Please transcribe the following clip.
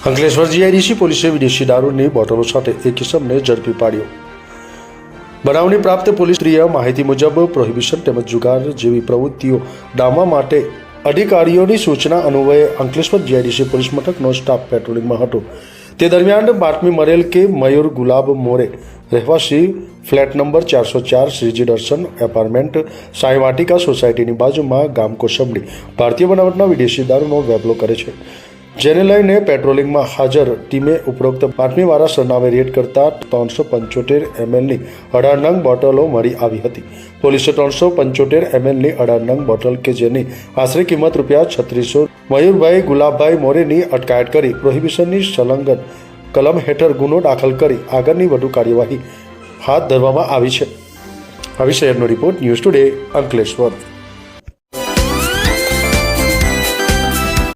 Ankleshwar GIDC પોલીસે વિદેશી દારૂની બોટલો સાથે એક કિસમને ઝડપી પાડ્યો. બનાવની પ્રાપ્ત પોલીસ પોલીસત્રીય માહિતી મુજબ પ્રોહિબિશન તેમજ જુગાર જેવી પ્રવૃત્તિઓ ડામવા માટે અધિકારીઓની સૂચના અન્વયે અંકલેશ્વર જીઆઈડીસી પોલીસ મથકનો સ્ટાફ પેટ્રોલિંગમાં હતો. તે દરમિયાન બાતમી મળેલ કે મયુર ગુલાબ મોરે રહેવાસી ફ્લેટ નંબર ચારસો ચાર શ્રીજી દર્શન એપાર્ટમેન્ટ સાંઈ વાટિકા સોસાયટીની બાજુમાં ગામ કોસંબડી ભારતીય બનાવટના વિદેશી દારૂનો વેપલો કરે છે. જેને લઈને પેટ્રોલિંગમાં હાજર ટીમે ઉપરોક્ત બાતમીવાળા સરનામે રેડ કરતા ત્રણસો પંચોતેર એમએલની અઢાર બોટલો મળી આવી હતી. પોલીસે ત્રણસો પંચોતેર એમએલની અઢાર બોટલ કે જેની આશરે કિંમત રૂપિયા છત્રીસો મયુરભાઈ ગુલાબભાઈ મોરેની અટકાયત કરી પ્રોહિબિશનની સંલગ્ન કલમ હેઠળ ગુનો દાખલ કરી આગળની વધુ કાર્યવાહી હાથ ધરવામાં આવી છે. આવી શહેરનો રિપોર્ટ ન્યૂઝ ટુડે અંકલેશ્વર.